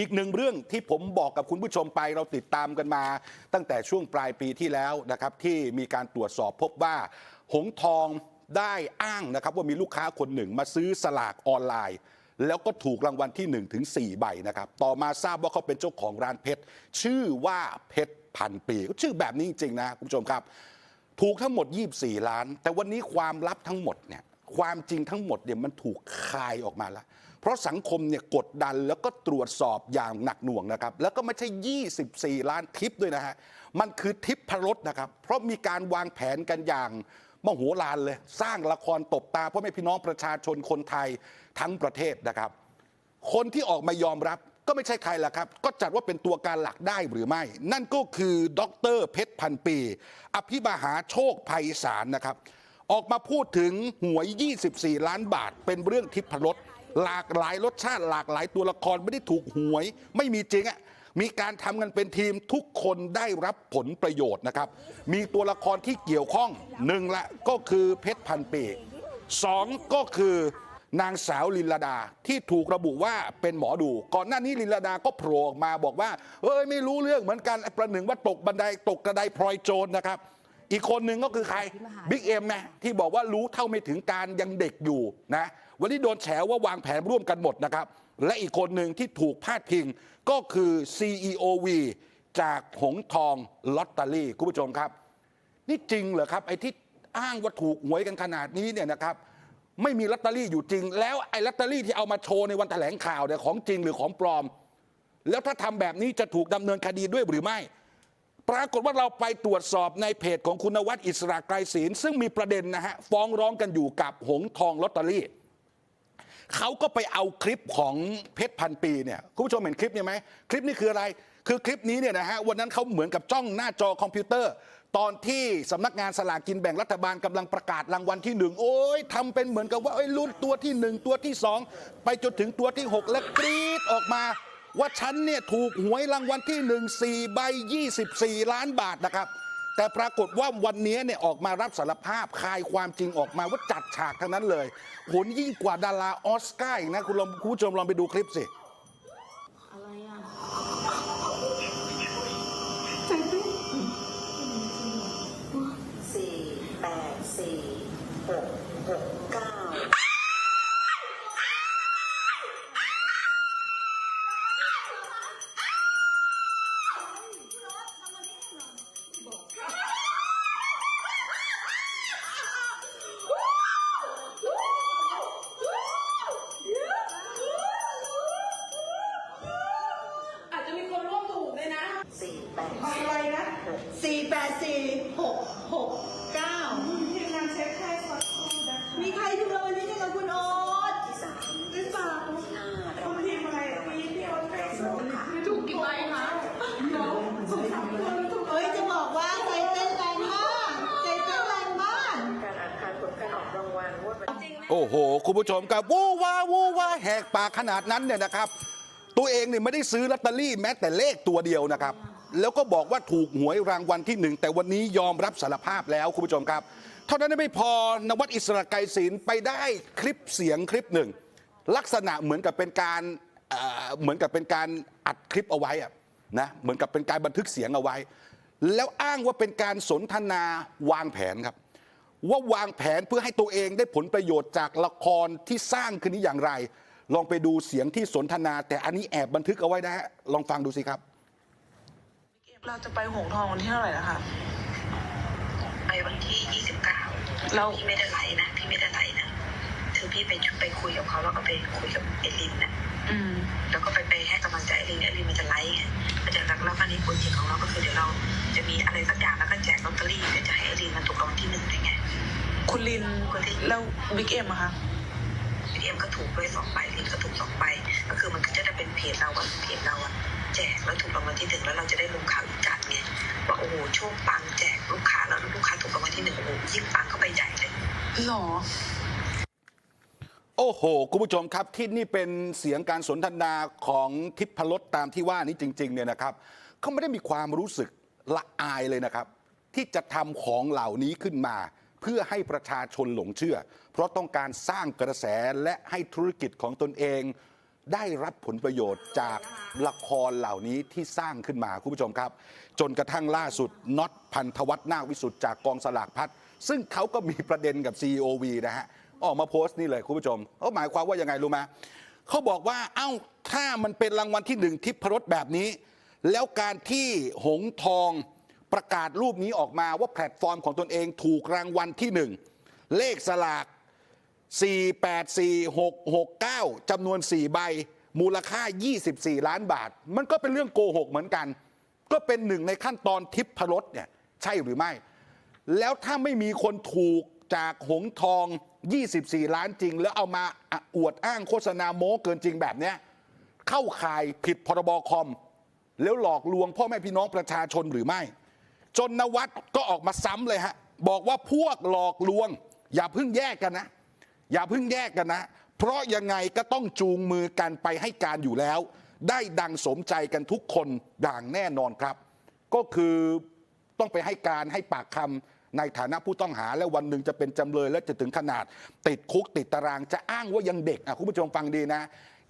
อีกหนึ่งเรื่องที่ผมบอกกับคุณผู้ชมไปเราติดตามกันมา ตั้งแต่ช่วงปลายปีที่แล้วนะครับที่มีการตรวจสอบพบว่า หงทองได้อ้างนะครับว่ามีลูกค้าคนหนึ่งมาซื้อสลากออนไลน์ แล้วก็ถูกรางวัลที่1ถึง4ใบนะครับต่อมาทราบว่าเขาเป็นเจ้าของร้านเพชรชื่อว่าเพชรพันปีชื่อแบบนี้จริงๆนะคุณผู้ชมครับ ถูกทั้งหมด 24 ล้าน แต่วันนี้ความลับทั้งหมดเนี่ยความจริงทั้งหมดเนี่ยมันถูกคายออกมาแล้ว เพราะสังคมเนี่ยกดดันแล้วก็ตรวจสอบอย่างหนักหน่วงนะครับ แล้วก็ไม่ใช่ 24 ล้านทิปด้วยนะฮะ มันคือทิปพรสนะครับ เพราะมีการวางแผนกันอย่างมโหฬารเลย สร้างละครตบตาพ่อแม่พี่น้องประชาชนคนไทยทั้งประเทศนะครับ คนที่ออกมายอมรับก็ไม่ใช่ใครล่ะครับ ก็จัดว่าเป็นตัวการหลักได้หรือไม่ นั่นก็คือดรเพชรพันปี อภิมหาโชคภัยสารนะครับ ออกมาพูดถึงหวย 24 ล้านบาท เป็นเรื่องทิพรส หลากหลายรสชาติหลากหลายตัวละครไม่ได้ถูกหวย ไม่มีจริงอะมีการทำกันเป็นทีมทุกคนได้รับผลประโยชน์นะครับ มีตัวละครที่เกี่ยวข้องหนึ่งละก็คือเพชรพันปีสองก็คือนางสาวลินลาดาที่ถูกระบุว่าเป็นหมอดู ก่อนหน้านี้ลินลาดาก็โผล่ออกมาบอกว่าเอ้ยไม่รู้เรื่องเหมือนกันประหนึ่งว่าตกบันไดตกกระไดพลอยโจรนะครับ อีกคนหนึ่งก็คือใครบิ๊กเอ็มนะที่บอกว่ารู้เท่าไม่ถึงการยังเด็กอยู่นะ วันนี้โดนแฉว่าวางแผนร่วมกันหมดนะครับ และอีกคนหนึ่งที่ถูกพาดพิงก็คือ CEOV จากหงทองลอตเตอรี่คุณผู้ชมครับ นี่จริงเหรอครับไอ้ที่อ้างว่าถูกหวยกันขนาดนี้เนี่ยนะครับไม่มีลอตเตอรี่อยู่จริง แล้วไอ้ลอตเตอรี่ที่เอามาโชว์ในวันแถลงข่าวเนี่ยของจริงหรือของปลอม แล้วถ้าทำแบบนี้จะถูกดำเนินคดีด้วยหรือไม่ ปรากฏว่าเราไปตรวจสอบในเพจของคุณนวัดอิสระไกรศีลซึ่งมีประเด็นนะฮะฟ้องร้องกันอยู่กับหงทองลอตเตอรี่ เขาก็ไปเอาคลิปของเพชรพันปีเนี่ยคุณผู้ชมเห็นคลิปนี้ไหมคลิปนี้คืออะไร คือคลิปนี้เนี่ยนะฮะวันนั้นเขาเหมือนกับจ้องหน้าจอคอมพิวเตอร์ ตอนที่สำนักงานสลากกินแบ่งรัฐบาลกำลังประกาศรางวัลที่หนึ่งโอ้ยทำเป็นเหมือนกับว่าไอ้ยลุ้นตัวที่หนึ่งตัวที่สองไปจนถึงตัวที่หกและกรี๊ดออกมา ว่าฉันเนี่ยถูกหวยรางวัลที่หนึ่งสี่ใบ24ล้านบาทนะครับ แต่ปรากฏว่าวันนี้เนี่ยออกมารับสารภาพคายความจริงออกมาว่าจัดฉากทั้งนั้นเลย ผลยิ่งกว่าดาราออสการ์อีกนะคุณลองคุณผู้ชมลองไปดูคลิปสิอะไรอะสี่แปดสี่หกหก โอ้โห คุณผู้ชมครับวู้ว้าวู้ว้าแหกปากขนาดนั้นเนี่ยนะครับ ตัวเองเนี่ยไม่ได้ซื้อลอตเตอรี่แม้แต่เลขตัวเดียวนะครับ แล้วก็บอกว่าถูกหวยรางวัลที่หนึ่งแต่วันนี้ยอมรับสารภาพแล้วคุณผู้ชมครับเท่านั้นไม่พอนวัดอิสระไกรศิลป์ไปได้คลิปเสียงคลิปหนึ่ง ลักษณะเหมือนกับเป็นการเอ่อเหมือนกับเป็นการอัดคลิปเอาไว้นะเหมือนกับเป็นการบันทึกเสียงเอาไว้ แล้วอ้างว่าเป็นการสนทนาวางแผนครับ ว่าวางแผนเพื่อให้ตัวเองได้ผลประโยชน์จากละครที่สร้างขึ้นนี้อย่างไร ลองไปดูเสียงที่สนทนา แต่อันนี้แอบบันทึกเอาไว้นะฮะลองฟังดูสิครับ เราจะไปหงทองวันที่เท่าไหร่นะคะ ไปวันที่ยี่สิบเก้าแล้ว พี่ไม่ได้ไลฟ์นะ พี่ไม่ได้ไลฟ์นะคือพี่ไปไปคุยกับเขาแล้วก็ไปคุยกับเอลินนะอืม แล้วก็ไปไปให้กำลังใจเอลินเอลินมันจะไลฟ์ไงมันจะรักแล้วคราวนี้ผลจริงของเราก็คือเดี๋ยวเราจะมีอะไรสักอย่างแล้วก็แจกลอตเตอรี่เดี๋ยวจะให้เอลินมันถูกรางวัลที่หนึ่งได้ไง คุณลินแล้วบิ๊กเอ็มอะคะพีเอ็มก็ถูกด้วยสองใบลินก็ถูกสองใบก็คือมันก็จะได้เป็นเพจเราอะเพจเราอะแจกแล้วถูกรางวัลที่หนึ่งแล้วเราจะได้ลงข่าวอีกจัดไงว่าโอ้โหโชคปังแจกลูกค้าแล้วลูกค้าถูกรางวัลที่หนึ่งโอ้โหยิ่งปังเข้าไปใหญ่เลยหรอโอ้โห คุณผู้ชมครับที่นี่เป็นเสียงการสนทนาของทิพรสตามที่ว่านี้จริงๆเนี่ยนะครับเขาไม่ได้มีความรู้สึกละอายเลยนะครับ ที่จะทำของเหล่านี้ขึ้นมา เพื่อให้ประชาชนหลงเชื่อ เพราะต้องการสร้างกระแสและให้ธุรกิจของตนเอง ได้รับผลประโยชน์จากละครเหล่านี้ที่สร้างขึ้นมาคุณผู้ชมครับ จนกระทั่งล่าสุดน็อตพันธวัฒน์นาควิสุทธ์จากกองสลากพัดซึ่งเขาก็มีประเด็นกับ CEOV นะฮะออกมาโพสต์นี่เลยคุณผู้ชมเขาหมายความว่ายังไงรู้ไหมเขาบอกว่าเอ้าถ้ามันเป็นรางวัลที่หนึ่งทิพรสแบบนี้ แล้วการที่หงทอง ประกาศรูปนี้ออกมาว่าแพลตฟอร์มของตนเองถูกรางวัลที่หนึ่งเลขสลาก 484669จำนวน 4 ใบ มูลค่า 24 ล้านบาท มันก็เป็นเรื่องโกหกเหมือนกัน ก็เป็นหนึ่งในขั้นตอนทิพพรสเนี่ยใช่หรือไม่ แล้วถ้าไม่มีคนถูกจากหงทอง 24 ล้านจริง แล้วเอามาอวดอ้างโฆษณาโม้เกินจริงแบบเนี้ยเข้าข่ายผิดพรบคอม แล้วหลอกลวงพ่อแม่พี่น้องประชาชนหรือไม่ จนนวัดก็ออกมาซ้ำเลยฮะบอกว่าพวกหลอกลวง อย่าเพิ่งแยกกันนะ อย่าเพิ่งแยกกันนะ เพราะยังไงก็ต้องจูงมือกันไปให้การอยู่แล้ว ได้ดังสมใจกันทุกคนอย่างแน่นอนครับ ก็คือต้องไปให้การให้ปากคำในฐานะผู้ต้องหาและวันหนึ่งจะเป็นจำเลยและจะถึงขนาด ติดคุกติดตาราง จะอ้างว่ายังเด็กอะคุณผู้ชมฟังดีนะ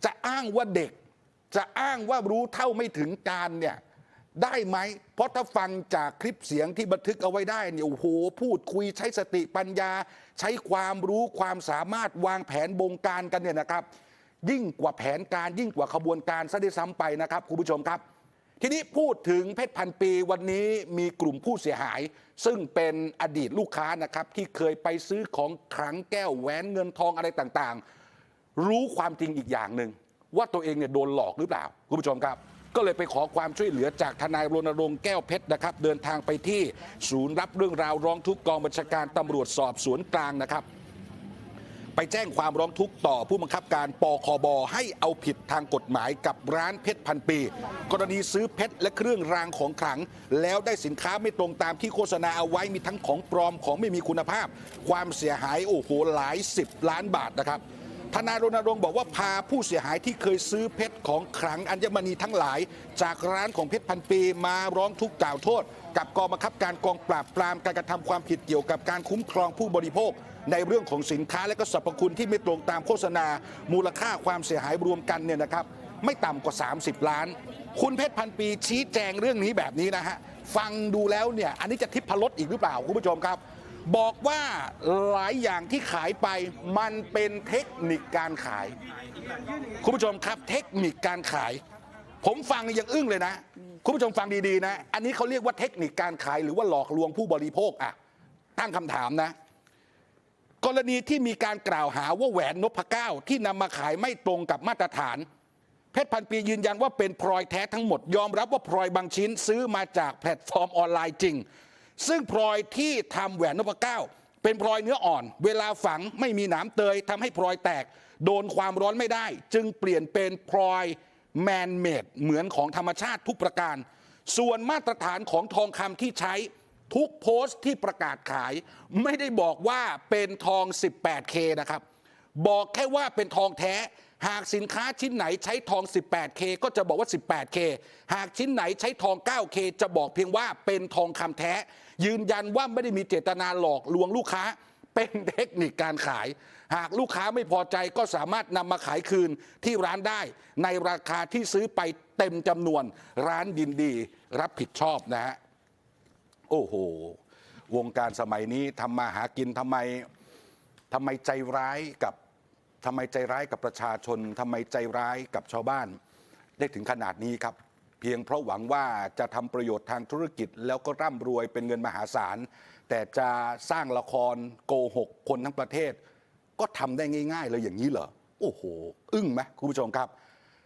จะอ้างว่าเด็ก จะอ้างว่ารู้เท่าไม่ถึงการเนี่ย ได้ไหม เพราะถ้าฟังจากคลิปเสียงที่บันทึกเอาไว้ได้เนี่ยโอ้โหพูดคุยใช้สติปัญญา ใช้ความรู้ความสามารถวางแผนบงการกันเนี่ยนะครับ ยิ่งกว่าแผนการยิ่งกว่าขบวนการซะด้วยซ้ำไปนะครับคุณผู้ชมครับ ทีนี้พูดถึงเพชรพันปีวันนี้มีกลุ่มผู้เสียหาย ซึ่งเป็นอดีตลูกค้านะครับที่เคยไปซื้อของขลังแก้วแหวนเงินทองอะไรต่างๆ รู้ความจริงอีกอย่างหนึ่งว่าตัวเองเนี่ยโดนหลอกหรือเปล่าคุณผู้ชมครับ ก็เลยไปขอความช่วยเหลือจากทนายรณรงค์แก้วเพชรนะครับ เดินทางไปที่ศูนย์รับเรื่องราวร้องทุกข์กองบัญชาการตำรวจสอบสวนกลางนะครับ ไปแจ้งความร้องทุกข์ต่อผู้บังคับการปคบให้เอาผิดทางกฎหมายกับร้านเพชรพันปี กรณีซื้อเพชรและเครื่องรางของขลัง แล้วได้สินค้าไม่ตรงตามที่โฆษณาเอาไว้มีทั้งของปลอมของไม่มีคุณภาพ ความเสียหายโอ้โหหลายสิบล้านบาทนะครับ ทนายรณรงค์บอกว่าพาผู้เสียหายที่เคยซื้อเพชรของขลังอัญมณีทั้งหลาย จากร้านของเพชรพันปีมาร้องทุกข์กล่าวโทษ กับกองบังคับการกองปราบปรามการกระทำความผิดเกี่ยวกับการคุ้มครองผู้บริโภค ในเรื่องของสินค้าและก็สรรพคุณที่ไม่ตรงตามโฆษณา มูลค่าความเสียหายรวมกันเนี่ยนะครับไม่ต่ำกว่า 30 ล้าน คุณเพชรพันปีชี้แจงเรื่องนี้แบบนี้นะฮะฟังดูแล้วเนี่ยอันนี้จะทิพรสอีกหรือเปล่าคุณผู้ชมครับ บอกว่าหลายอย่างที่ขายไปมันเป็นเทคนิคการขาย คุณผู้ชมครับเทคนิคการขาย ผมฟังยังอึ้งเลยนะ คุณผู้ชมฟังดีๆนะ อันนี้เขาเรียกว่าเทคนิคการขายหรือว่าหลอกลวงผู้บริโภคอะตั้งคำถามนะ กรณีที่มีการกล่าวหาว่าแหวนนพเก้าที่นำมาขายไม่ตรงกับมาตรฐานเพชรพันปียืนยันว่าเป็นพลอยแท้ทั้งหมดยอมรับว่าพลอยบางชิ้นซื้อมาจากแพลตฟอร์มออนไลน์จริง ซึ่งพลอยที่ทำแหวนนพเก้า เป็นพลอยเนื้ออ่อน เวลาฝังไม่มีหนามเตยทำให้พลอยแตก โดนความร้อนไม่ได้ จึงเปลี่ยนเป็นพลอยแมนเมดเหมือนของธรรมชาติทุกประการ ส่วนมาตรฐานของทองคำที่ใช้ทุกโพสต์ที่ประกาศขาย ไม่ได้บอกว่าเป็นทอง 18K นะครับ บอกแค่ว่าเป็นทองแท้ หากสินค้าชิ้นไหนใช้ทอง 18K ก็จะบอกว่า 18K หากชิ้นไหนใช้ทอง 9K จะบอกเพียงว่าเป็นทองคำแท้ ยืนยันว่าไม่ได้มีเจตนาหลอกลวงลูกค้า เป็นเทคนิคการขาย หากลูกค้าไม่พอใจก็สามารถนำมาขายคืนที่ร้านได้ ในราคาที่ซื้อไปเต็มจำนวนร้านยินดี รับผิดชอบนะฮะโอ้โห วงการสมัยนี้ทำมาหากินทำไมทำไมใจร้ายกับทำไมใจร้ายกับประชาชนทำไมใจร้ายกับชาวบ้าน ได้ถึงขนาดนี้ครับ เพียงเพราะหวังว่าจะทำประโยชน์ทางธุรกิจ แล้วก็ร่ำรวยเป็นเงินมหาศาล แต่จะสร้างละครโกหกคนทั้งประเทศ ก็ทำได้ง่าย ๆ เลยอย่างนี้เหรอ โอ้โห อึ้งไหมคุณผู้ชมครับ